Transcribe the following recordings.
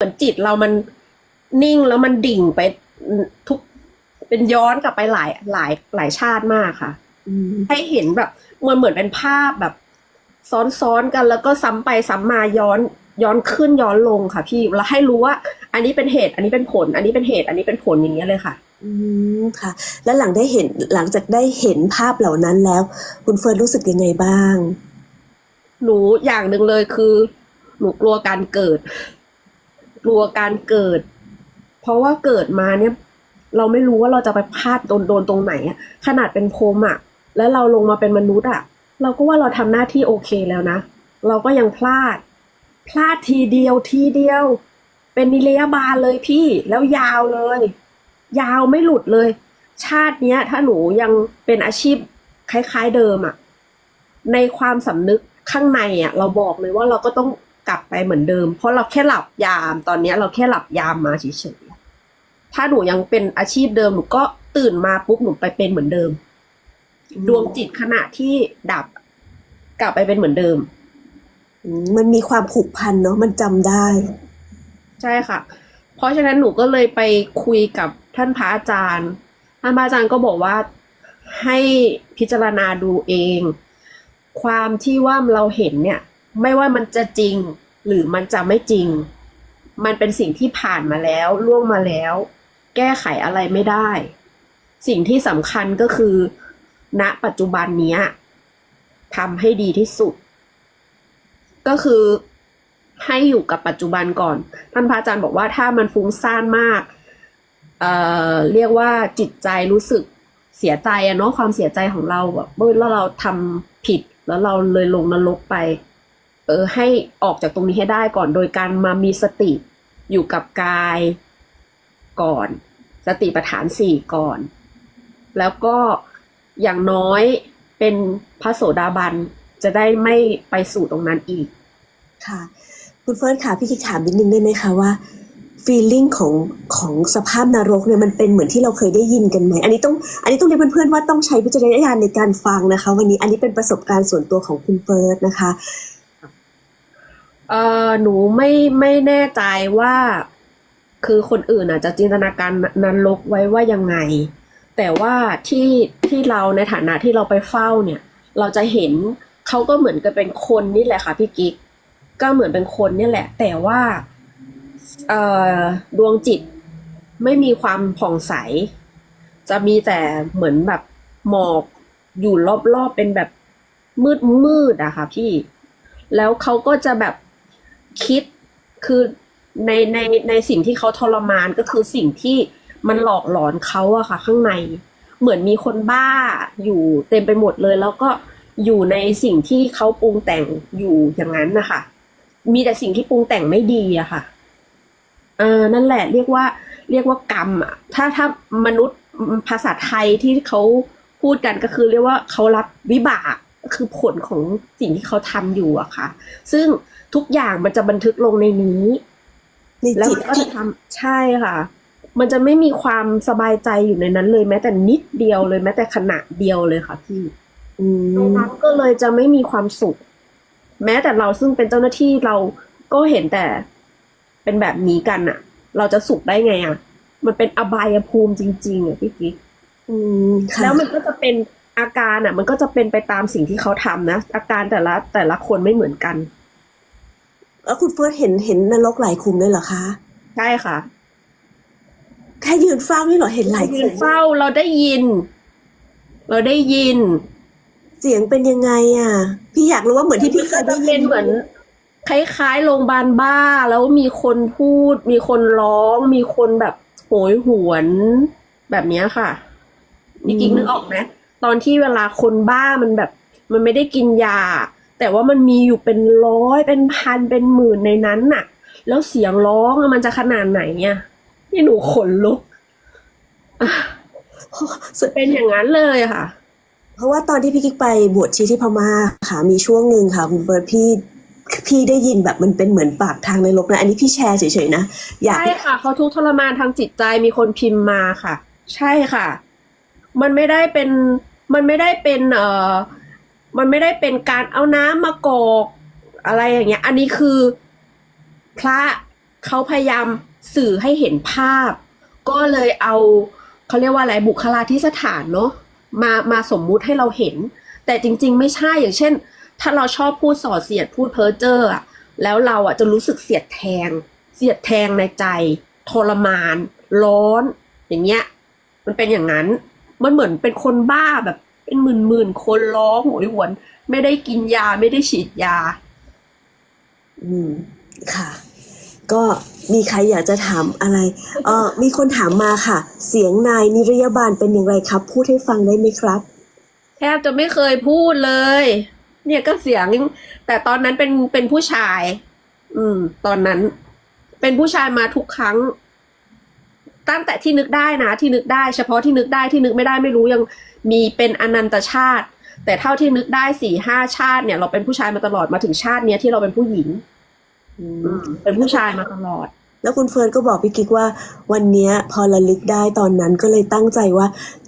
มือนจิตเรามันนิ่งแล้วมันดิ่งไปทุกเป็นย้อนกลับไปหลายหลายหลายชาติมากค่ะอืมให้เห็นแบบมันเหมือนเป็นภาพแบบ ซ้อนๆกันแล้วก็ซ้ำไปซ้ำมาย้อนย้อนขึ้นย้อนลงค่ะ พี่แล้วให้รู้ว่า อันนี้เป็นเหตุ อันนี้เป็นผล อันนี้เป็นเหตุ อันนี้เป็นผลอย่างเงี้ยเลยค่ะ อืมค่ะ แล้วหลังได้เห็นหลังจากได้เห็นภาพเหล่านั้นแล้ว คุณเฟิร์นรู้สึกยังไงบ้าง หนูอย่างหนึ่งเลยคือหนูกลัวการเกิด กลัวการเกิด เพราะว่าเกิดมาเนี่ย เราไม่รู้ว่าเราจะไปพลาดโดนโดนตรงไหนอะขนาดเป็นพรมอะแล้วเราลงมาเป็นมนุษย์อะเราก็ว่าเราทำหน้าที่โอเคแล้วนะ เราก็ยังพลาด พลาดทีเดียวทีเดียว เป็นนิรยาบาลเลยพี่แล้วยาวเลย ยาวไม่หลุดเลย ชาติเนี้ย ถ้าหนูยังเป็นอาชีพคล้าย ๆเดิมอะในความสำนึกข้างในอะเราบอกเลยว่าเราก็ต้อง กลับไปเหมือนเดิม เพราะเราแค่หลับยาม ตอนเนี้ยเราแค่หลับยามมาเฉยๆถ้าหนูยังเป็นอาชีพเดิมหนูก็ตื่นมาปุ๊บหนูไปเป็นเหมือนเดิม ดวงจิตขณะที่ดับ กลับไปเป็นเหมือนเดิมอืมมันมีความผูกพันเนาะมันจำได้ ใช่ค่ะ เพราะฉะนั้นหนูก็เลยไปคุยกับท่านพระอาจารย์ ท่านพระอาจารย์ก็บอกว่าให้พิจารณาดูเอง ความที่ว่าเราเห็นเนี่ย ไม่ว่ามันจะจริง หรือมันจะไม่จริง มันเป็นสิ่งที่ผ่านมาแล้วล่วงมาแล้ว แก้ไขอะไรไม่ได้ สิ่งที่สำคัญก็คือ ณปัจจุบันนี้ทำให้ดีที่สุด ก็คือให้อยู่กับปัจจุบันก่อน ท่านพระอาจารย์บอกว่าถ้ามันฟุ้งซ่านมากเอ่อเรียกว่าจิตใจรู้สึกเสียใจอะเนาะความเสียใจของเราแบบเมื่อเราทำผิดแล้วเราเลยลงนรกไป ออให้ออกจากตรงนี้ให้ได้ก่อนโดยการมามีสติอยู่กับกายก่อน สติปัฏฐานสี่ก่อน แล้วก็อย่างน้อยเป็นพระโสดาบันจะได้ไม่ไปสู่ตรงนั้นอีก ค่ะ คุณเฟิร์นค่ะพี่คิดถามนิดนึงได้ไหมคะว่า feeling ของของสภาพนรกเนี่ยมันเป็นเหมือนที่เราเคยได้ยินกันไหม อันนี้ต้องอันนี้ต้องเรียนเพื่อนๆว่าต้องใช้วิจารณญาณในการฟังนะคะ วันนี้อันนี้เป็นประสบการณ์ส่วนตัวของคุณเฟิร์นนะคะ เออหนูไม่ไม่แน่ใจว่า คือคนอื่นอาจจะจินตนาการนรกไว้ว่ายังไง แต่ว่าที่ที่เราในฐานะที่เราไปเฝ้าเนี่ย เราจะเห็นเขาก็เหมือนกับเป็นคนนี่แหละค่ะพี่กิ๊กก็เหมือนเป็นคนนี่แหละ แต่ว่าเอ่อดวงจิตไม่มีความผ่องใส จะมีแต่เหมือนแบบหมอกอยู่รอบๆเป็นแบบมืดมืดๆอะค่ะพี่ แล้วเขาก็จะแบบ คิดคือในในในสิ่งที่เขาทรมานก็คือสิ่งที่มันหลอกหลอนเขาอะค่ะ ข้างในเหมือนมีคนบ้าอยู่เต็มไปหมดเลย แล้วก็อยู่ในสิ่งที่เขาปรุงแต่งอยู่อย่างนั้นนะคะมีแต่สิ่งที่ปรุงแต่งไม่ดีอะค่ะเออนั่นแหละ เรียกว่า เรียกว่ากรรมอะถ้าถ้ามนุษย์ภาษาไทยที่เขาพูดกันก็คือเรียกว่าเขารับวิบากคือผลของสิ่งที่เขาทำอยู่อะค่ะ ซึ่ง ทุกอย่างมันจะบันทึกลงในนี้ในแล้วจิตมันก็จะทำใช่ค่ะ มันจะไม่มีความสบายใจอยู่ในนั้นเลยแม้แต่นิดเดียวเลยแม้แต่ขณะเดียวเลยค่ะพี่อืตรงมนั้นก็เลยจะไม่มีความสุข แม้แต่เราซึ่งเป็นเจ้าหน้าที่เราก็เห็นแต่เป็นแบบนี้กันอะเราจะสุขได้ไงอะมันเป็นอบายภูมิจริงๆอะพี่กิ๊กอืมค่ะแล้วมันก็จะเป็นอาการอะมันก็จะเป็นไปตามสิ่งที่เขาทำนะอาการแต่ละแต่ละคนไม่เหมือนกัน แล้วคุณเฟิร์นเห็นเห็นนรกหลายคุมเลยเหรอคะ ใช่ค่ะ แค่ยืนเฝ้านี่เหรอเห็นหลายยืคุนมเฝ้าเราได้ยิน เราได้ยินเสียงเป็นยังไงอะ พี่อยากรู้ว่าเหมือนที่พี่เคก็ยจะได้ยิเป็นเหมือน คล้ายๆโรงพยาบาลบ้า แล้วมีคนพูด มีคนร้อง มีคนแบบโหยหวนแบบเนี้ยค่ะนี่กิ๊กนึกออกไหมตอนที่เวลาคนบ้ามันแบบ มันไม่ได้กินยา แต่ว่ามันมีอยู่เป็นร้อยเป็นพันเป็นหมื่นในนั้นน่ะ แล้วเสียงร้องอะมันจะขนาดไหนเนี่ยนี่หนูขนลุกเป็นอย่างนั้นเลยค่ะ เพราะว่าตอนที่พี่กิ๊กไปบวชชีที่พม่าค่ะ มีช่วงหนึ่งค่ะคุณเฟิร์นพี่พี่ได้ยินแบบมันเป็นเหมือนปากทางในรกนะ อันนี้พี่แชร์เฉยๆนะอยากใช่ค่ะ เขาทุกข์ทรมานทางจิตใจมีคนพิมพ์มาค่ะ ใช่ค่ะ มันไม่ได้เป็นมันไม่ได้เป็นเอ่อ มันไม่ได้เป็นการเอาน้ำมากรอกอะไรอย่างเงี้ย อันนี้คือพระเขาพยายามสื่อให้เห็นภาพ ก็เลยเอาเขาเรียกว่าอะไรบุคลาธิสถานเนาะมามาสมมุติให้เราเห็น แต่จริง ๆ ไม่ใช่อย่างเช่น ถ้าเราชอบพูดส่อเสียดพูดเพ้อเจ้ออะแล้วเราอะจะรู้สึกเสียดแทง เสียดแทงในใจ ทรมาน ร้อน อย่างเงี้ย มันเป็นอย่างนั้น มันเหมือนเป็นคนบ้าแบบ เป็นหมื่นหมื่นๆคนร้องโหยหวน ไม่ได้กินยาไม่ได้ฉีดยา อืมค่ะ ก็มีใครอยากจะถามอะไร เออมีคนถามมาค่ะ เสียงนายนิรยาบาลเป็นอย่างไรครับ พูดให้ฟังได้ไหมครับ แทบจะไม่เคยพูดเลย เนี่ยก็เสียง แต่ตอนนั้นเป็นเป็นผู้ชาย อืม ตอนนั้น เป็นผู้ชายมาทุกครั้งตั้งแต่ที่นึกได้นะที่นึกได้เฉพาะที่นึกได้ที่นึกไม่ได้ไม่รู้ยัง มีเป็นอนันตชาติ แต่เท่าที่นึกได้สี่ห้าชาติเนี่ย เราเป็นผู้ชายมาตลอดมาถึงชาติเนี้ยที่เราเป็นผู้หญิงอือืมมเป็นผู้ชายมาตลอด แล้วคุณเฟิร์นก็บอกพี่กิ๊กว่า วันเนี้ยพอระลึกได้ตอนนั้นก็เลยตั้งใจว่า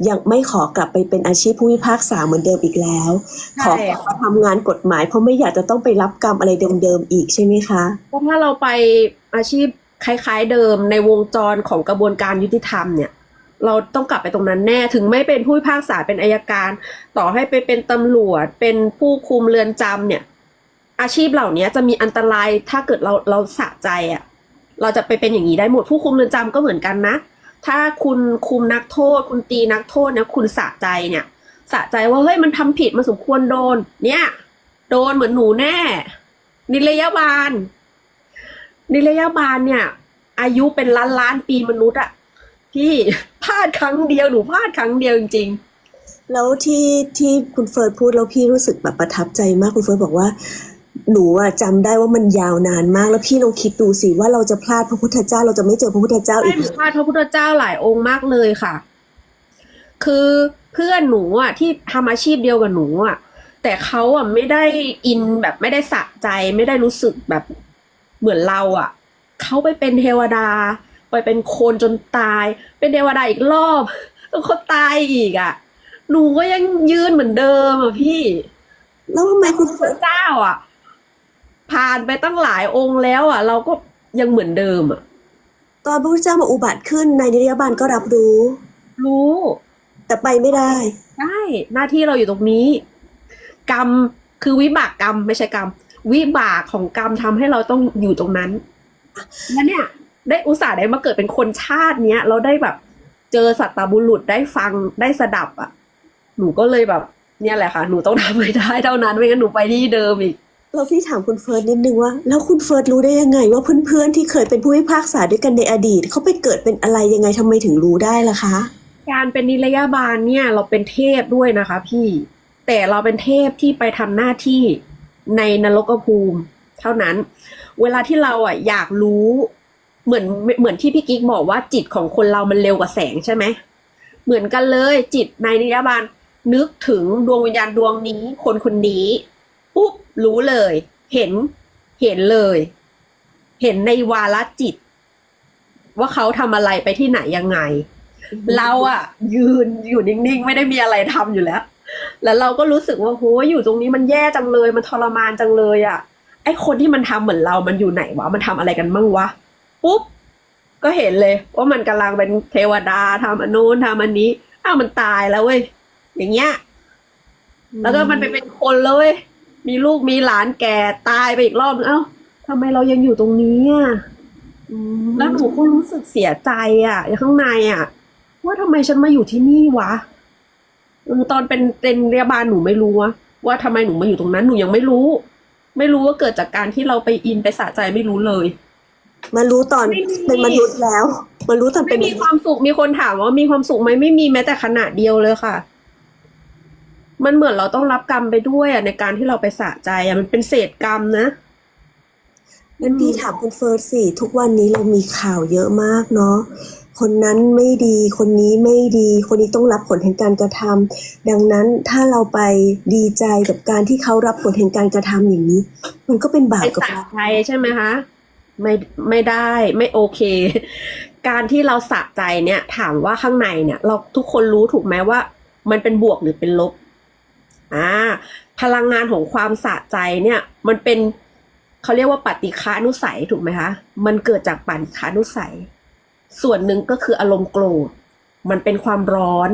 ยังไม่ขอกลับไปเป็นอาชีพผู้พิพากษาเหมือนเดิมอีกแล้วใช่ขอกลับมาทำงานกฎหมาย เพราะไม่อยากจะต้องไปรับกรรมอะไรเดิมๆอีกใช่ไหมคะเพราะถ้าเราไปอาชีพคล้าย ๆ เดิมในวงจรของกระบวนการยุติธรรมเนี่ย เราต้องกลับไปตรงนั้นแน่ถึงไม่เป็นผู้พิพากษาเป็นอายการ ต่อให้ไปเป็นตำรวจ เป็นผู้คุมเรือนจำเนี่ย อาชีพเหล่านี้จะมีอันตรายถ้าเกิดเราเราสะใจอะ่ะ เราจะไปเป็นอย่างนี้ได้หมดผู้คุมเรือนจำก็เหมือนกันนะ ถ้าคุณคุมนักโทษ คุณตีนักโทษเนี่ยคุณสะใจเนี่ยสะใจว่าเฮ้ยมันทำผิดมันสมควรโดน เนี่ย โดนเหมือนหนูแน่ นิรยาบาลนิรยาบาลเนี่ย อายุเป็นล้านล้านปีมนุษย์อะ พี่พลาดครั้งเดียวหนูพลาดครั้งเดียวจริงแล้วที่ที่คุณเฟิร์นพูดแล้วพี่รู้สึกแบบประทับใจมากคุณเฟิร์นบอกว่า หนูอะจำได้ว่ามันยาวนานมากแล้วพี่ลองคิดดูสิว่าเราจะพลาดพระพุทธเจ้า เราจะไม่เจอพระพุทธเจ้าๆอีไม่กหนูพลาดพระพุทธเจ้าหลายองค์มากเลยค่ะ คือเพื่อนหนูอะที่ทำอาชีพเดียวกับหนูอะแต่เขาอะไม่ได้อินแบบไม่ได้สะใจ ไม่ได้รู้สึกแบบเหมือนเราอะเขาไปเป็นเทวดา ไปเป็นโคนจนตาย เป็นเทวดาอีกรอบแล้วเขาตายอีกอะหนูก็ยังยืนเหมือนเดิมอะพี่ แล้วทำไมคุณพเฟิร์นระเจ้าอะ ผ่านไปตั้งหลายองค์แล้วอะ เราก็ยังเหมือนเดิมอะ ตอนพระพุทธเจ้ามาอุบัติขึ้นในนิรยาบาลก็รับรู้ รู้ แต่ไปไม่ได้ใช่หน้าที่เราอยู่ตรงนี้ กรรมคือวิบากกรรมไม่ใช่กรรม วิบากของกรรมทำให้เราต้องอยู่ตรงนั้นแล้วเนี่ย ได้อุตส่าห์ได้มาเกิดเป็นคนชาติเนี้ยเราได้แบบ เจอสัตตบุรุษได้ฟังได้สดับอะ หนูก็เลยแบบ เนี่ยแหละค่ะ หนูต้องทำให้ได้เท่านั้นไม่งั้นหนูไปที่เดิมอีกเราพี่ถามคุณเฟิร์สนิดนึงว่า แล้วคุณเฟิร์สรู้ได้ยังไง ว่าเพื่อนๆที่เคยเป็นผู้พิพากษาด้วยกันในอดีตเขาไปเกิดเป็นอะไรยังไงทำไมถึงรู้ได้ล่ะคะ การเป็นนิรยาบาลเนี่ย เราเป็นเทพด้วยนะคะ พี่ แต่เราเป็นเทพที่ไปทำหน้าที่ในนรกภูมิ เท่านั้น เวลาที่เราอะอยากรู้ เหมือนเหมือนที่พี่กิ๊กบอกว่าจิตของคนเรามันเร็วกว่าแสงใช่ไหมเหมือนกันเลยจิตในนิรยบาลนึกถึงดวงวิญญาณดวงนี้ คนคนนี้ปุ๊บรู้เลย เห็นเห็นเลย เห็นในวาลจิต ว่าเขาทำอะไรไปที่ไหนยังไง เราอะยืนอยู่นิ่งๆ ไม่ได้มีอะไรทำอยู่แล้ว แล้วเราก็รู้สึกว่าโหอยู่ตรงนี้มันแย่จังเลย มันทรมานจังเลยอะไอคนที่มันทำเหมือนเรามันอยู่ไหนวะมันทำอะไรกันมั่งวะ ปุ๊บ ก็เห็นเลยว่ามันกำลังเป็นเทวดาทำอันนู้นทำอันนี้อ้าวมันตายแล้วเว้ยอย่างเงี้ยแล้วก็มันไปเป็นคนเลยมีลูกมีหลานแก่ตายไปอีกรอบนึงเอ้าทำไมเรายังอยู่ตรงนี้อะอืมแล้วหนูก็รู้สึกเสียใจอะข้างในอะ ว่าทำไมฉันมาอยู่ที่นี่วะเออตอนเป็นเป็นเรียบาลหนูไม่รู้ว่าว่าทำไมหนูมาอยู่ตรงนั้นหนูยังไม่รู้ ไม่รู้ว่าเกิดจากการที่เราไปอินไปสะใจไม่รู้เลย มารู้ตอนไม่มี เป็นมนุษย์แล้ว มารู้ตอนเป็ไม่นมีความสุขมีคนถามว่ามีความสุขไหมไม่มีแม้แต่ขณะเดียวเลยค่ะ มันเหมือนเราต้องรับกรรมไปด้วยอะในการที่เราไปสะใจอะมันเป็นเศษกรรมนะงั้นพี่ถามคุณเฟิร์สสิทุกวันนี้เรามีข่าวเยอะมากเนาะคนนั้นไม่ดีคนนี้ไม่ดี คนนี้ต้องรับผลแห่งการกระทำดังนั้นถ้าเราไปดีใจกับการที่เขารับผลแห่งการกระทำอย่างนี้ มันก็เป็นบาปไปกับสะใจใช่ไหมคะ ไม่ไม่ได้ไม่โอเค การที่เราสะใจเนี่ย ถามว่าข้างในเนี่ย เราทุกคนรู้ถูกไหมว่า มันเป็นบวกหรือเป็นลบอ่าพลังงานของความสะใจเนี่ย มันเป็นเขาเรียกว่าปฏิฆานุสัยถูกไหมคะ มันเกิดจากปฏิฆานุสัย ส่วนหนึ่งก็คืออารมณ์โกรธมันเป็นความร้อน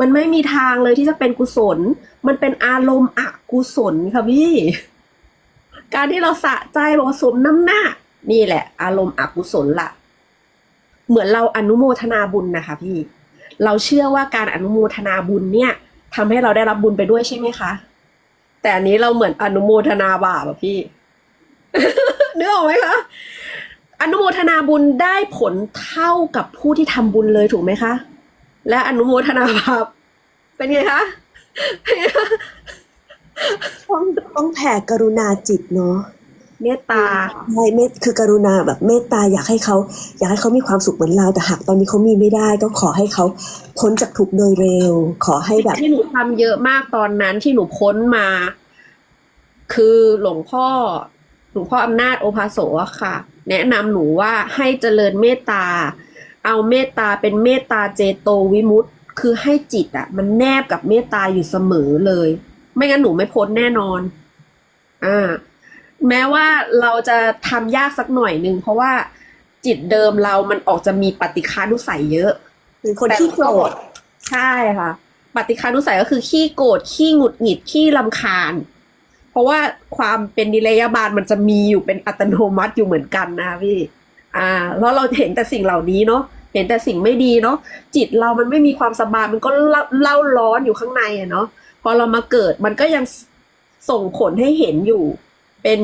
มันไม่มีทางเลยที่จะเป็นกุศล มันเป็นอารมณ์อกุศลค่ะพี่ การที่เราสะใจบอกสมน้ำหน้า นี่แหละ อารมณ์อกุศลละเหมือนเราอนุโมทนาบุญนะคะพี่ เราเชื่อว่าการอนุโมทนาบุญเนี่ยทำให้เราได้รับบุญไปด้วยใช่ไหมคะ แต่อันนี้เราเหมือนอนุโมทนาบาปอะพี่นึกออกไหมคะอนุโมทนาบุญได้ผลเท่ากับผู้ที่ทำบุญเลยถูกไหมคะ และอนุโมทนาบาปเป็นไงคะ ต้องต้องแผ่กรุณาจิตเนาะเมตตาใช่เมตคือกรุณาแบบเมตตาอยากให้เขาอยากให้เขามีความสุขเหมือนเราแต่หากตอนนี้เขามีไม่ได้ก็ขอให้เขาพ้นจากทุกข์โดยเร็ว ขอให้แบบที่หนูทำเยอะมากตอนนั้นที่หนูพ้นมา คือหลวงพ่อหลวงพ่ออำนาจโอภาโสอะค่ะ แนะนำหนูว่าให้เจริญเมตตา เอาเมตตาเป็นเมตตาเจโตวิมุตติคือให้จิตอะมันแนบกับเมตตาอยู่เสมอเลย ไม่งั้นหนูไม่พ้นแน่นอน อ่า แม้ว่าเราจะทำยากสักหน่อยนึงเพราะว่าจิตเดิมเรามันออกจะมีปฏิฆานุสัยเยอะเป็นคนที่โกรธใช่ค่ะ ปฏิคานุสัยก็คือขี้โกรธขี้หงุดหงิดขี้ลำคาญ เพราะว่าความเป็นนิรยาบาลมันจะมีอยู่เป็นอัตโนมัติอยู่เหมือนกันนะคะพี่ อ่า แล้วเราเห็นแต่สิ่งเหล่านี้เนาะเห็นแต่สิ่งไม่ดีเนาะจิตเรามันไม่มีความสบายมันก็เล่าเล่าร้อนอยู่ข้างในอะเนาะพ อเรามาเกิดมันก็ยังส่งผลให้เห็นอยู่ เป็น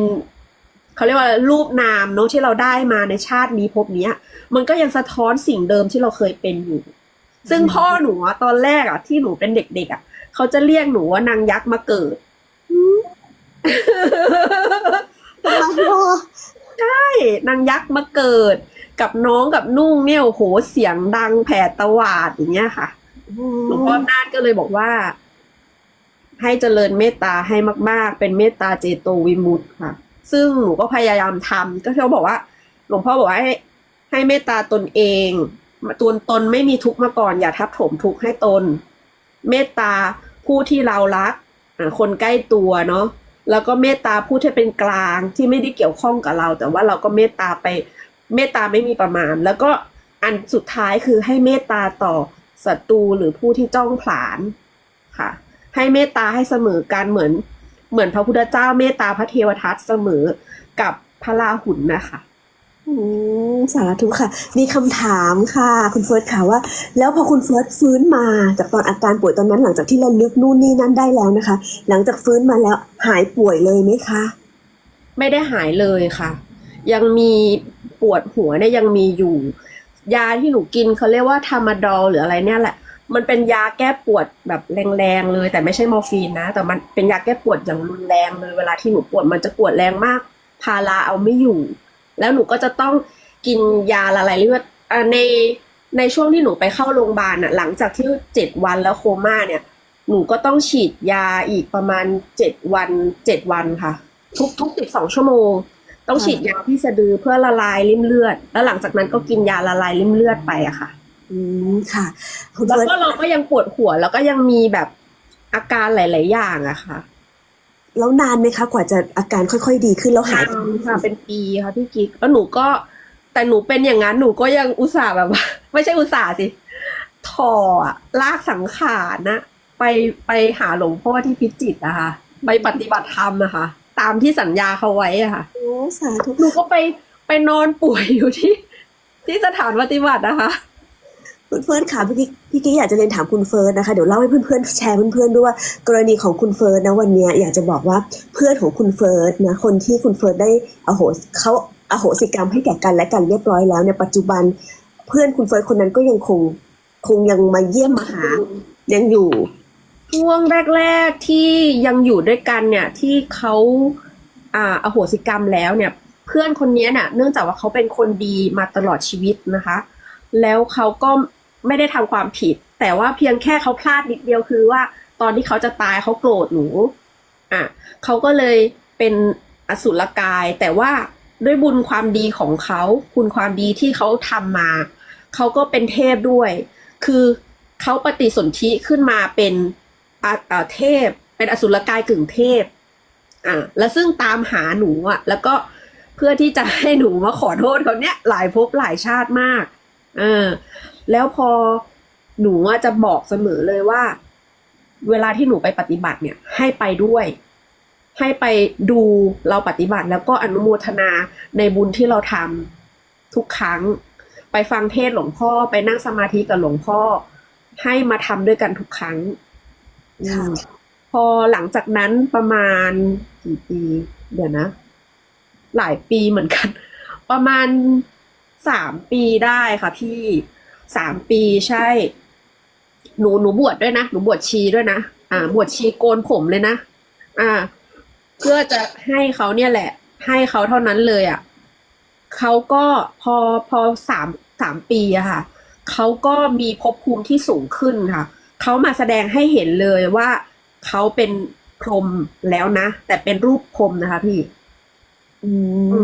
เขาเรียกว่ารูปนามเนาะที่เราได้มาในชาตินี้ภพเนี้ย มันก็ยังสะท้อนสิ่งเดิมที่เราเคยเป็นอยู่ ซึ่งพ่อหนูอะตอนแรกอะที่หนูเป็นเด็กๆอะเขาจะเรียกหนูว่านางยักษ์มาเกิดทำไมล่ะใช่นางยักษ์มาเกิด กับน้องกับนุ่งเนี่ยโอ้โหเสียงดังแผ่ตวาดอย่างเงี้ยค่ะหลวงพ่อนาฏก็เลยบอกว่า ให้เจริญเมตตาให้มาก ๆ เป็นเมตตาเจโตวิมุตติค่ะ ซึ่งหนูก็พยายามทำก็เขาบอกว่า หลวงพ่อบอกว่าให้ให้เมตตาตนเองตนตนไม่มีทุกข์มาก่อน อย่าทับถมทุกข์ให้ตน เมตตาผู้ที่เรารักคนใกล้ตัวเนาะแล้วก็เมตตาผู้ที่เป็นกลางที่ไม่ได้เกี่ยวข้องกับเรา แต่ว่าเราก็เมตตาไปเมตตาไม่มีประมาณ แล้วก็อันสุดท้ายคือให้เมตตาต่อศัตรูหรือผู้ที่จ้องผลาญค่ะ ให้เมตตาให้เสมอกันเหมือน เหมือนพระพุทธเจ้าเมตตาพระเทวทัตเสมอกับพระราหุลนะคะอืมสาธุค่ะ มีคำถามค่ะ คุณเฟิร์สค่ะว่า แล้วพอคุณเฟิร์สฟื้นมาจากตอนอาการป่วยตอนนั้นหลังจากที่เราลึกนู่นนี่นั่นได้แล้วนะคะ หลังจากฟื้นมาแล้วหายป่วยเลยไหมคะ ไม่ได้หายเลยค่ะ ยังมีปวดหัวเนี่ยยังมีอยู่ ยาที่หนูกินเขาเรียกว่าทามาดอลหรืออะไรเนี่ยแหละ มันเป็นยาแก้ปวดแบบแรงๆเลย แต่ไม่ใช่มอร์ฟีนนะ แต่มันเป็นยาแก้ปวดอย่างรุนแรงเลยเวลาที่หนูปวดมันจะปวดแรงมาก พาราเอาไม่อยู่ แล้วหนูก็จะต้องกินยาละลายเลือดในในช่วงที่หนูไปเข้าโรงพยาบาลอะหลังจากที่เจ็ดวันแล้วโคม่าเนี่ย หนูก็ต้องฉีดยาอีกประมาณเจ็ดวันเจ็ดวันค่ะ ทุกทุกสิบสองชั่วโมง ต้องฉีดยาที่สะดือเพื่อละลายริ่มเลือด แล้วหลังจากนั้นก็กินยาละลายริ่มเลือดไปอะค่ะ อืมค่ะคุณแล้วเฟิร์สก็เราก็ยังปวดหัว แล้วก็ยังมีแบบอาการหลาย ๆ อย่างอะค่ะแล้วนานไหมคะ กว่าจะอาการค่อยๆ ดีขึ้นแล้วหายนานค่ะเป็นปีค่ะพี่กิ๊กแล้วหนูก็แต่หนูเป็นอย่างนั้นหนูก็ยังอุตส่าห์แบบว่า ไม่ใช่อุตส่าห์สิถออะลากสังขารนะไปไปหาหลวงพ่อที่พิจิตรนะคะไปปฏิบัติธรรมนะคะตามที่สัญญาเขาไว้อะค่ะโอ้สาธุหนูก็ไปไปนอนป่วยอยู่ที่ ที่สถานปฏิบัตินะคะ คุณเฟิร์สค่ะพี่กิ๊กพี่กิ๊กอยากจะเรียนถามคุณเฟิร์สนะคะเดี๋ยวเล่าให้เพื่อนๆแชร์เพื่อนๆด้วยว่ากรณีของคุณเฟิร์สนะวันนี้อยากจะบอกว่าเพื่อนของคุณเฟิร์สนะคนที่คุณเฟิร์สได้อโหสเขาอโหสิกรรมให้แก่กันและกันเรียบร้อยแล้วในปัจจุบันเพื่อนคุณเฟิร์สคนนั้นก็ยังคงคงยังมาเยี่ยมมาหายังอยู่ ช่วงแรก ๆที่ยังอยู่ด้วยกันเนี่ยที่เขาอ่าอโหสิกรรมแล้วเนี่ย เพื่อนคนนี้เนี่ยเนื่องจากว่าเขาเป็นคนดีมาตลอดชีวิตนะคะ แล้วเขาก็ ไม่ได้ทำความผิด แต่ว่าเพียงแค่เขาพลาดนิดเดียวคือว่า ตอนที่เขาจะตายเขาโกรธหนูอะเขาก็เลยเป็นอสุรกาย แต่ว่าด้วยบุญความดีของเขาคุณความดีที่เขาทำมา เขาก็เป็นเทพด้วย คือเขาปฏิสนธิขึ้นมาเป็นอาอ่าเทพ เป็นอสุรกายกึ่งเทพอ่าแล้วซึ่งตามหาหนูอะ แล้วก็เพื่อที่จะให้หนูมาขอโทษเขาเนี่ยหลายภพหลายชาติมาก เออ แล้วพอหนูอะจะบอกเสมอเลยว่า เวลาที่หนูไปปฏิบัติเนี่ย ให้ไปด้วย ให้ไปดูเราปฏิบัติ แล้วก็อนุโมทนาในบุญที่เราทำทุกครั้ง ไปฟังเทศน์หลวงพ่อไปนั่งสมาธิกับหลวงพ่อ ให้มาทำด้วยกันทุกครั้งค่ะอืมพอหลังจากนั้นประมาณกี่ปี เดี๋ยวนะ หลายปีเหมือนกัน ประมาณสามปีได้ค่ะพี่ สามปีใช่ หนูหนูบวชด้วยนะ หนูบวชชีด้วยนะ อ่า บวชชีโกนผมเลยนะ อ่า เพื่อจะให้เขาเนี่ยแหละ ให้เขาเท่านั้นเลยอะ่ะเขาก็พอพอสามสามปีอะค่ะ เขาก็มีภพภูมิที่สูงขึ้นค่ะ เขามาแสดงให้เห็นเลยว่าเขาเป็นพรหมแล้วนะ แต่เป็นรูปพรหมนะคะพี่อื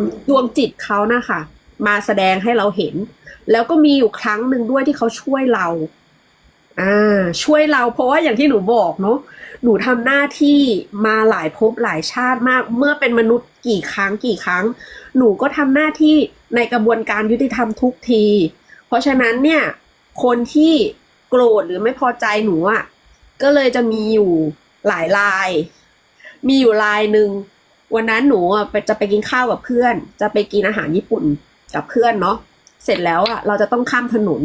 มดวงจิตเขานะคะ มาแสดงให้เราเห็น แล้วก็มีอยู่ครั้งหนึ่งด้วยที่เขาช่วยเราอ่าช่วยเราเพราะว่าอย่างที่หนูบอกเนาะหนูทำหน้าที่มาหลายภพหลายชาติมาก เมื่อเป็นมนุษย์กี่ครั้งกี่ครั้ง หนูก็ทำหน้าที่ในกระบวนการยุติธรรมทุกที เพราะฉะนั้นเนี่ย คนที่โกรธหรือไม่พอใจหนูอะก็เลยจะมีอยู่หลายลาย มีอยู่ลายหนึ่งวันนั้นหนูอะจะไปกินข้าวกับเพื่อน จะไปกินอาหารญี่ปุ่น กับเพื่อนเนาะเสร็จแล้วอะเราจะต้องข้ามถนน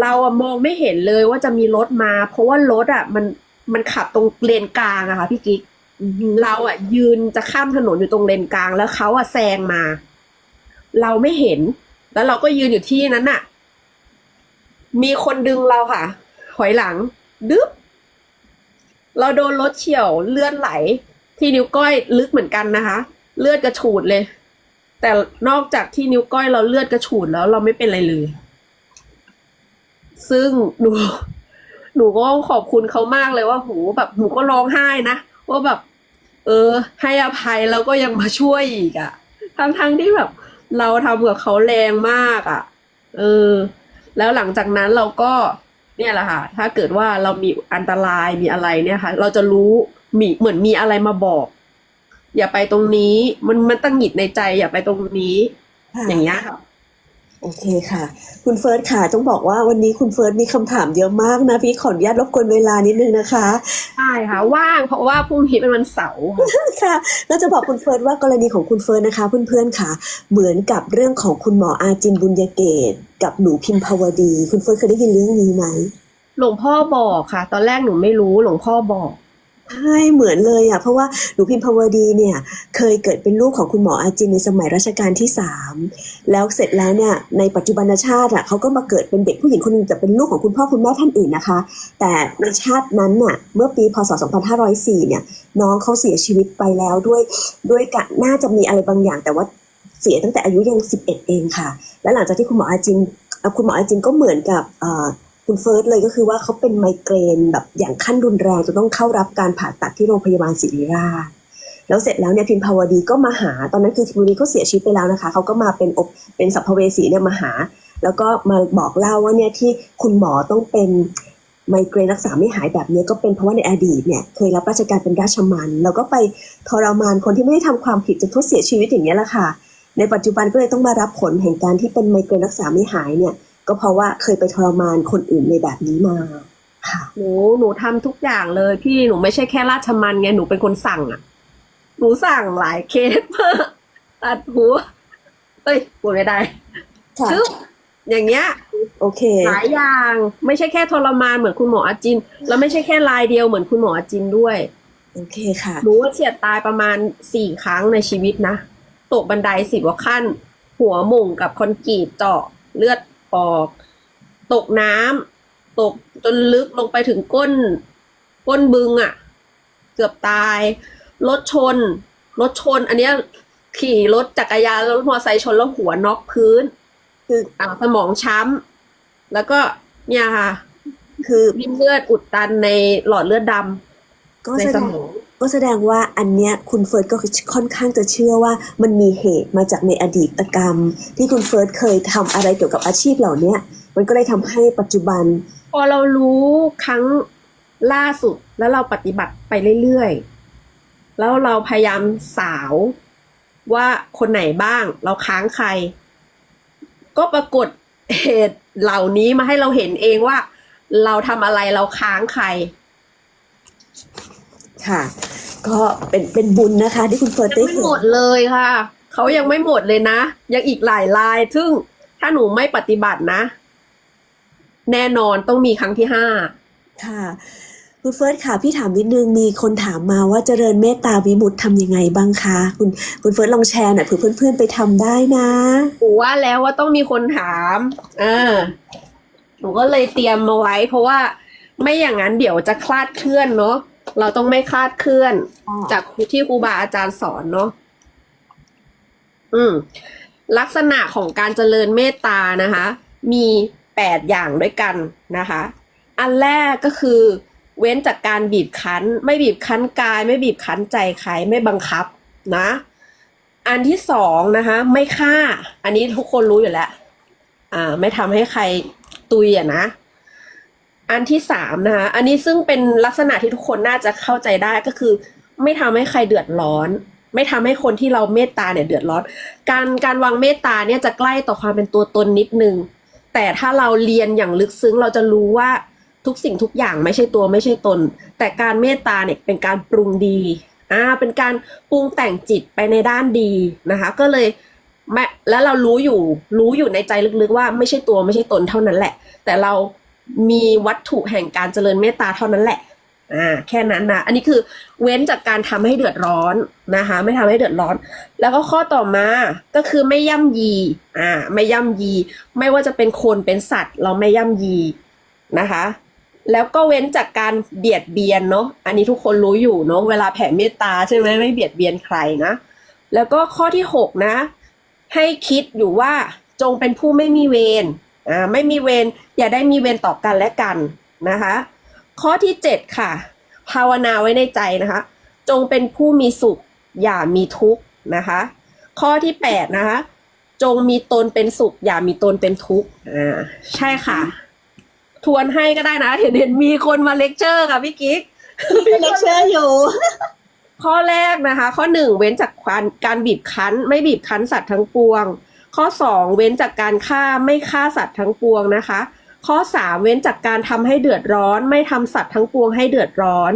เราอะมองไม่เห็นเลยว่าจะมีรถมา เพราะว่ารถอะ มันมันขับตรงเลนกลางอะค่ะพี่กิ๊กอืมเราอะ ยืนจะข้ามถนนอยู่ตรงเลนกลางแล้วเขาอะแซงมา เราไม่เห็น แล้วเราก็ยืนอยู่ที่นั้นน่ะ มีคนดึงเราค่ะถอยหลัง ดึ๊บเราโดนรถเฉี่ยวเลือดไหล ที่นิ้วก้อยลึกเหมือนกันนะคะ เลือดกระฉูดเลย แต่นอกจากที่นิ้วก้อยเราเลือดกระฉูดแล้วเราไม่เป็นอะไรเลย ซึ่งหนู หนูก็ขอบคุณเขามากเลยว่าโหแบบหนูก็ร้องไห้นะว่าแบบ เออ ให้อภัยแล้วก็ยังมาช่วยอีกอะ่ะทั้งทั้งที่แบบ เราทำกับเขาแรงมากอะ่ะเออ แล้วหลังจากนั้นเราก็เนี่ยแหละค่ะ ถ้าเกิดว่าเรามีอันตรายมีอะไรเนี่ยค่ะ เราจะรู้มีเหมือนมีอะไรมาบอก อย่าไปตรงนี้ มันมันตั้งหงิดในใจ อย่าไปตรงนี้ค่ะอย่างเงี้ยค่ะโอเคค่ะ คุณเฟิร์สค่ะต้องบอกว่าวันนี้คุณเฟิร์สมีคำถามเยอะมากนะพี่ขออนุญาตรบกวนเวลานิดนึงนะคะใช่ค่ะว่างเพราะว่าพรุ่งนี้เป็นวันเสาร์ค่ะค่ะแล้วจะบอกคุณเฟิร์สว่ากรณีของคุณเฟิร์สนะคะ เพื่อนๆค่ะ เหมือนกับเรื่องของคุณหมออาจินบุญยเกต กับหนูพิมพาวดี คุณเฟิร์สเคยได้ยินเรื่องนี้ไหมหลวงพ่อบอกค่ะ ตอนแรกหนูไม่รู้หลวงพ่อบอก ใช่เหมือนเลยอะเพราะว่าหนูพิมพาวดีเนี่ยเคยเกิดเป็นลูกของคุณหมออาจินในสมัยรัชกาลที่สามแล้วเสร็จแล้วเนี่ยในปัจจุบันชาติอะเขาก็มาเกิดเป็นเด็กผู้หญิงคนหนึงแต่เป็นลูกของคุณพ่อคุณแม่ท่านอื่นนะคะ แต่ในชาตินั้นน่ะเมื่อปีพศ 2504 เนี่ยน้องเขาเสียชีวิตไปแล้วด้วยด้วยกะน่าจะมีอะไรบางอย่าง แต่ว่าเสียตั้งแต่อายุยัง 11 เองค่ะ และหลังจากที่คุณหมออาจินเอ่อคุณหมออาจินก็เหมือนกับเอ่อ คุณเฟิร์สเลยก็คือว่าเขาเป็นไมเกรนแบบอย่างขั้นรุนแรงจนต้องเข้ารับการผ่าตัดที่โรงพยาบาลศิริราชแล้วเสร็จแล้วเนี่ยพิมพาวดีก็มาหาตอนนั้นคือพิมพาวดีเขาเสียชีวิตไปแล้วนะคะเขาก็มาเป็นอบเป็นสัพเพเวสีเนี่ยมาหา แล้วก็มาบอกเล่าว่าเนี่ยที่คุณหมอต้องเป็นไมเกรนรักษาไม่หายแบบนี้ก็เป็นเพราะว่าในอดีตเนี่ยเคยรับราชการเป็นราชมันแล้วก็ไปทรมานคนที่ไม่ได้ทำความผิดจนทุกเสียชีวิตอย่างนี้แหละค่ะ ในปัจจุบันก็เลยต้องมารับผลแห่งการที่เป็นไมเกรนรักษาไม่หายเนี่ย ก็เพราะว่าเคยไปทรมานคนอื่นในแบบนี้มาค่ะหนูหนูทำทุกอย่างเลยพี่หนูไม่ใช่แค่ราชมันไงหนูเป็นคนสั่งอะ หนูสั่งหลายเคสมากตัดหัวเอ้ยพูดไม่ได้ค่ะชึบอย่างเงี้ย โอเคหลายอย่างไม่ใช่แค่ทรมานเหมือนคุณหมออาจิน แล้วไม่ใช่แค่รายเดียวเหมือนคุณหมออาจินด้วยโอเคค่ะหนูว่าเฉียดตายประมาณสี่ครั้งในชีวิตนะตกบันไดสิบกว่าขั้น หัวหม่งกับคอนกรีตเจาะเลือด ออก ตกน้ำตกจนลึกลงไปถึงก้น ก้นบึงอะ่ะ เกือบตาย รถชน รถชน อันเนี้ยขี่รถจักรยานแล้วรถมอเตอร์ไซค์ชนแล้วหัวน็อกพื้น คืออ่าสมองช้ำแล้วก็เนี่ยค่ะ คือริ่มเลือดอุดตันในหลอดเลือดดก็ำในแสสดงมอง ก็แสดงว่าอันเนี้ยคุณเฟิร์สก็ค่อนข้างจะเชื่อว่ามันมีเหตุมาจากในอดีตกรรม ที่คุณเฟิร์สเคยทำอะไรเกี่ยวกับอาชีพเหล่าเนี้ยมันก็เลยทำให้ปัจจุบัน พอเรารู้ครั้งล่าสุดแล้วเราปฏิบัติไปเรื่อยๆ แล้วเราพยายามสาวว่าคนไหนบ้าง เราค้างใคร ก็ปรากฏเหตุเหล่านี้มาให้เราเห็นเองว่า เราทำอะไรเราค้างใคร ค่ะ ก็เป็นเป็นบุญนะคะ ที่คุณเฟิร์สยังได้ไม่เห็น หมดเลยค่ะ เขายังไม่หมดเลยนะ ยังอีกหลายลาย ซึ่งถ้าหนูไม่ปฏิบัตินะ แน่นอนต้องมีครั้งที่ห้า ค่ะ คุณเฟิร์สค่ะ พี่ถามนิดนึงมีคนถามมาว่าเจริญเมตตาวิมุตติทำยังไงบ้างคะ คุณคุณเฟิร์สลองแชร์หน่อยเผื่อเพื่อนๆไปทำได้นะ หนูว่าแล้วว่าต้องมีคนถาม เออ หนูก็เลยเตรียมมาไว้ เพราะว่าไม่อย่างนั้นเดี๋ยวจะคลาดเคลื่อนเนาะ เราต้องไม่คลาดเคลื่อนอ๋อจากที่ครูบาอาจารย์สอนเนาะอืม ลักษณะของการเจริญเมตตานะคะ มีแปดอย่างด้วยกันนะคะ อันแรกก็คือ เว้นจากการบีบคั้น ไม่บีบคั้นกาย ไม่บีบคั้นใจใครไม่บังคับนะ อันที่สองนะคะ ไม่ฆ่า อันนี้ทุกคนรู้อยู่แล้ว อ่า ไม่ทำให้ใครตุยอะนะ อันที่สามนะคะ อันนี้ซึ่งเป็นลักษณะที่ทุกคนน่าจะเข้าใจได้ก็คือ ไม่ทำให้ใครเดือดร้อน ไม่ทำให้คนที่เราเมตตาเนี่ยเดือดร้อน การการวางเมตตาเนี่ยจะใกล้ต่อความเป็นตัวตนนิดนึง แต่ถ้าเราเรียนอย่างลึกซึ้งเราจะรู้ว่าทุกสิ่งทุกอย่างไม่ใช่ตัวไม่ใช่ตน แต่การเมตตาเนี่ยเป็นการปรุงดีอ่าเป็นการปรุงแต่งจิตไปในด้านดีนะคะ ก็เลยไม่แล้วเรารู้อยู่รู้อยู่ในใจลึกๆว่าไม่ใช่ตัวไม่ใช่ตนเท่านั้นแหละ แต่เรา มีวัตถุแห่งการเจริญเมตตาเท่านั้นแหละอ่าแค่นั้นนะอันนี้คือเว้นจากการทำให้เดือดร้อนนะคะ ไม่ทำให้เดือดร้อน แล้วก็ข้อต่อมาก็คือไม่ย่ำยีอ่าไม่ย่ำยี ไม่ว่าจะเป็นคนเป็นสัตว์ เราไม่ย่ำยีนะคะ แล้วก็เว้นจากการเบียดเบียนเนาะอันนี้ทุกคนรู้อยู่เนาะเวลาแผ่เมตตาใช่ไหมไม่เบียดเบียนใครนะแล้วก็ข้อที่หกนะ ให้คิดอยู่ว่าจงเป็นผู้ไม่มีเวร อ่าไม่มีเวรอย่าได้มีเวรต่อกันและกันนะคะ ข้อที่เจ็ดค่ะ ภาวนาไว้ในใจนะคะ จงเป็นผู้มีสุขอย่ามีทุกข์นะคะ ข้อที่แปดนะคะ จงมีตนเป็นสุข อย่ามีตนเป็นทุกข์อ่าใช่ค่ะ ทวนให้ก็ได้นะ เห็นเห็นมีคนมาเลคเชอร์ค่ะพี่กิ๊กเลคเชอร์อยู่ ข้อแรกนะคะ ข้อหนึ่งเว้นจากการการบีบคั้น ไม่บีบคั้นสัตว์ทั้งปวง ข้อสองเว้นจากการฆ่าไม่ฆ่าสัตว์ทั้งปวงนะคะ ข้อสามเว้นจากการทำให้เดือดร้อน ไม่ทำสัตว์ทั้งปวงให้เดือดร้อน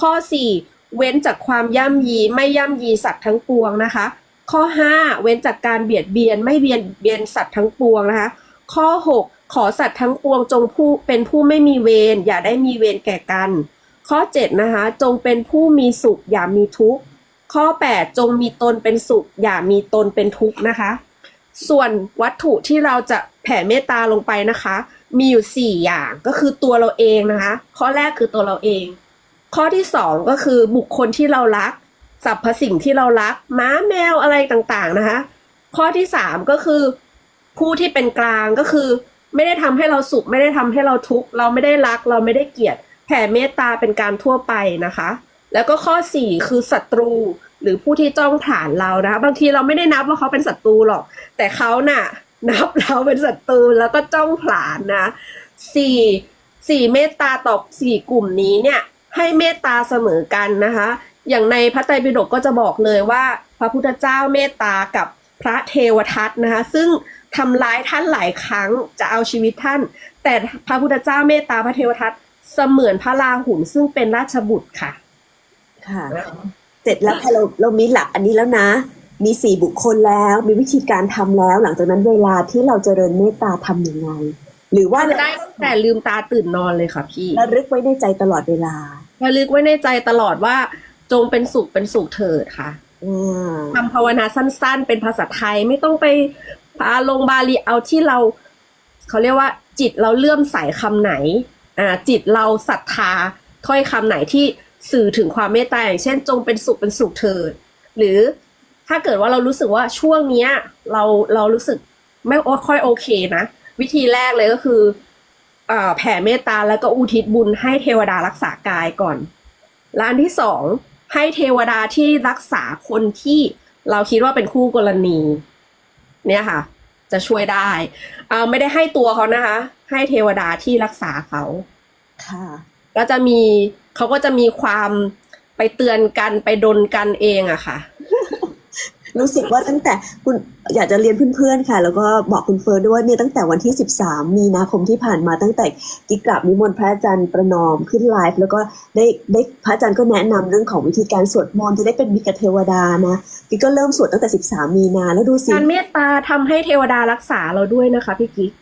ข้อสี่เว้นจากความย่ำยีไม่ย่ำยีสัตว์ทั้งปวงนะคะ ข้อห้าเว้นจากการเบียดเบียนไม่เบียดเบียนสัตว์ทั้งปวงนะคะ ข้อหกขอสัตว์ทั้งปวงจงผู้เป็นผู้ไม่มีเวรอย่าได้มีเวรแก่กัน ข้อ 7 นะคะ จงเป็นผู้มีสุขอย่ามีทุกข์ข้อ 8 จงมีตนเป็นสุขอย่ามีตนเป็นทุกข์นะคะ ส่วนวัตถุที่เราจะแผ่เมตตาลงไปนะคะ มีอยู่ 4 อย่างก็คือตัวเราเองนะคะ ข้อแรกคือตัวเราเอง ข้อที่ 2 ก็คือบุคคลที่เรารักสรรพสิ่งที่เรารักม้าแมวอะไรต่างๆนะคะ ข้อที่ 3 ก็คือ ผู้ที่เป็นกลางก็คือ ไม่ได้ทำให้เราสุข ไม่ได้ทำให้เราทุกข์เราไม่ได้รัก เราไม่ได้เกลียด แผ่เมตตาเป็นการทั่วไปนะคะ แล้วก็ข้อสี่คือศัตรู หรือผู้ที่จ้องผลานเรานะคะบางทีเราไม่ได้นับว่าเขาเป็นศัตรูหรอก แต่เขาน่ะ นับเราเป็นศัตรูแล้วก็จ้องผลานนะสี่สี่เมตตาต่อสี่กลุ่มนี้เนี่ย ให้เมตตาเสมอกันนะคะ อย่างในพระไตรปิฎกก็จะบอกเลยว่า พระพุทธเจ้าเมตตากับพระเทวทัตนะคะ ซึ่งทำร้ายท่านหลายครั้งจะเอาชีวิตท่าน แต่พระพุทธเจ้าเมตตาพระเทวทัตเสมือนพระราหุลซึ่งเป็นราชบุตรค่ะ ค่ะ เสร็จแล้วพอเราเรามีหลักอันนี้แล้วนะ มีสี่บุคคลแล้ว มีวิธีการทำแล้ว หลังจากนั้นเวลาที่เราเจริญเมตตาทำยังไง หรือว่าว่าได้ตั้งแต่ลืมตาตื่นนอนเลยค่ะพี่ระลึกไว้ในใจตลอดเวลาระลึกไว้ในใจตลอดว่าจงเป็นสุขเป็นสุขเถิดค่ะอ่าทำภาวนาสั้น ๆ เป็นภาษาไทยไม่ต้องไปพาลงบาลีเอาที่เราเขาเรียกว่า จิตเราเลื่อมใสคำไหน อ่า จิตเราศรัทธาถ้อยคำไหนที่ สื่อถึงความเมตตาอย่างเช่น จงเป็นสุขเป็นสุขเถิด หรือถ้าเกิดว่าเรารู้สึกว่าช่วงเนี้ย เราเรารู้สึกไม่ค่อยโอเคนะ วิธีแรกเลยก็คืออแผ่เมตตาแล้วก็อุทิศบุญให้เทวดารักษากายก่อนและอันที่สองให้เทวดาที่รักษาคนที่เราคิดว่าเป็นคู่กรณี เนี่ยค่ะ จะช่วยได้อ่าไม่ได้ให้ตัวเขานะคะ ให้เทวดาที่รักษาเขาค่ะ ก็จะมีเขาก็จะมีความไปเตือนกันไปดนกันเองอะค่ะ รู้สึกว่าตั้งแต่คุณอยากจะเรียนเพื่อนๆค่ะ แล้วก็บอกคุณเฟิร์นด้วยว่าเนี่ยตั้งแต่วันที่ 13 มีนาคมที่ผ่านมาตั้งแต่กิกกราบนิมนต์พระอาจารย์ประนอมขึ้นไลฟ์แล้วก็ได้ได้พระอาจารย์ก็แนะนำเรื่องของวิธีการสวดมนต์จะได้เป็นมิตรกับเทวดานะกิกก็เริ่มสวดตั้งแต่ 13 มีนาแล้วดูสิการเมตตาทำให้เทวดารักษาเราด้วยนะคะพี่กิ๊ก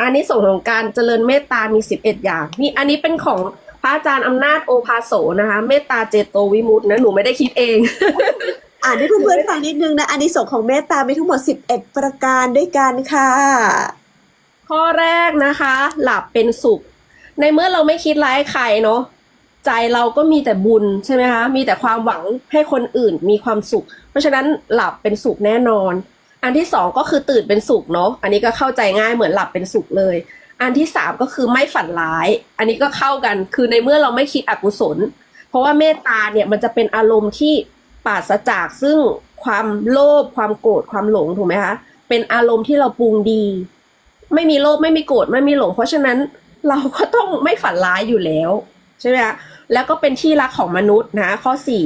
อันนี้ส่งส์ของการเจริญเมตตามีสิบเอ็ดอย่าง นี่อันนี้เป็นของพระอาจารย์อำนาจโอภาโสนะคะ เมตตาเจโตวิมุตตินะหนูไม่ได้คิดเอง อ่านให้เพื่อนๆฟังนิดนึงนะอันนี้ส่งส์ของเมตตามีทั้งหมด11ประการด้วยกันค่ะ ข้อแรกนะคะ หลับเป็นสุข ในเมื่อเราไม่คิดร้ายใครเนาะใจเราก็มีแต่บุญใช่ไหมคะ มีแต่ความหวังให้คนอื่นมีความสุข เพราะฉะนั้นหลับเป็นสุขแน่นอน อันที่สองก็คือตื่นเป็นสุขเนาะอันนี้ก็เข้าใจง่ายเหมือนหลับเป็นสุขเลย อันที่สามก็คือไม่ฝันร้าย อันนี้ก็เข้ากันคือในเมื่อเราไม่คิดอกุศล เพราะว่าเมตตาเนี่ยมันจะเป็นอารมณ์ที่ปราศจากซึ่งความโลภความโกรธความหลงถูกไหมคะเป็นอารมณ์ที่เราปรุงดี ไม่มีโลภไม่มีโกรธไม่มีหลง เพราะฉะนั้นเราก็ต้องไม่ฝันร้ายอยู่แล้วใช่ไหมคะแล้วก็เป็นที่รักของมนุษย์นะข้อสี่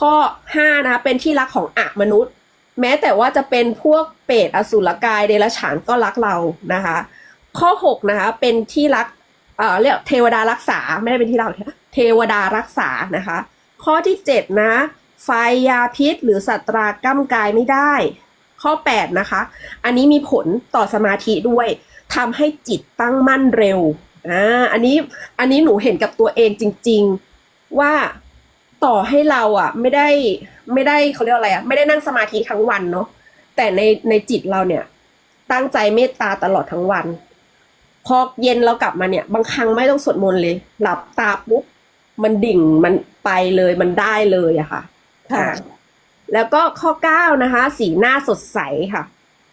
ข้อห้านะเป็นที่รักของอะมนุษย์ แม้แต่ว่าจะเป็นพวกเปรตอสุรกายเดรัจฉานก็รักเรานะคะ ข้อหกนะคะ เป็นที่รักเอ่อเรียกเทวดารักษาไม่ได้เป็นที่เรักเทวดารักษานะคะ ข้อที่เจ็ดนะไฟยาพิษหรือสัตราก้ำกายไม่ได้ ข้อแปดนะคะ อันนี้มีผลต่อสมาธิด้วยทำให้จิตตั้งมั่นเร็วอ่าอันนี้อันนี้หนูเห็นกับตัวเองจริง ๆว่าต่อให้เราอะ ไม่ได้ ไม่ได้เขาเรียกอะไรอะไม่ได้นั่งสมาธิทั้งวันเนาะแต่ในในจิตเราเนี่ย ตั้งใจเมตตาตลอดทั้งวัน พอเย็นเรากลับมาเนี่ย บางครั้งไม่ต้องสวดมนต์เลย หลับตาปุ๊บมันดิ่งมันไปเลยมันได้เลยอะค่ะค่ะอ่าแล้วก็ข้อ9นะคะ สีหน้าสดใสค่ะ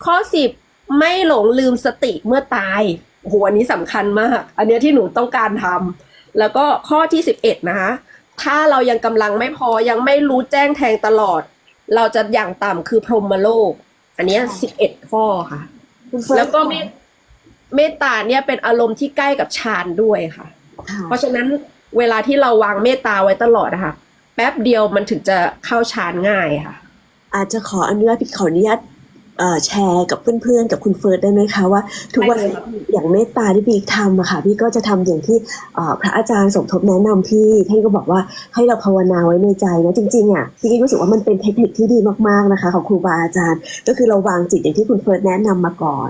ข้อ10ไม่หลงลืมสติเมื่อตายโอ้โหอันนี้สำคัญมาก อันเนี้ยที่หนูต้องการทำแล้วก็ข้อที่11นะคะ ถ้าเรายังกำลังไม่พอยังไม่รู้แจ้งแทงตลอด เราจะอย่างต่ำคือพรหมโลก อันเนี้ย11ข้อค่ะคุณเฟิร์นแล้วก็เมตเมตตาเนี่ยเป็นอารมณ์ที่ใกล้กับฌานด้วยค่ะค่ะ เพราะฉะนั้นเวลาที่เราวางเมตตาไว้ตลอดนะคะแป๊บเดียวมันถึงจะเข้าฌานง่ายค่ะ อาจจะขออนุญาตพี่ขออนุญาต เอ่อแชร์กับเพื่อนๆ กับคุณเฟิร์สได้ไหมคะว่า ทุกวันได้เลยครับอย่างเมตตาที่พี่ทำอะค่ะ พี่ก็จะทำอย่างที่เอ่อพระอาจารย์สมทบแนะนำพี่ท่านก็บอกว่าให้เราภาวนาไว้ในใจนะจริงๆอะพี่ก็รู้สึกว่ามันเป็นเทคนิคที่ดีมากๆนะคะ ของครูบาอาจารย์ ก็คือเราวางจิตอย่างที่คุณเฟิร์สแนะนำมาก่อน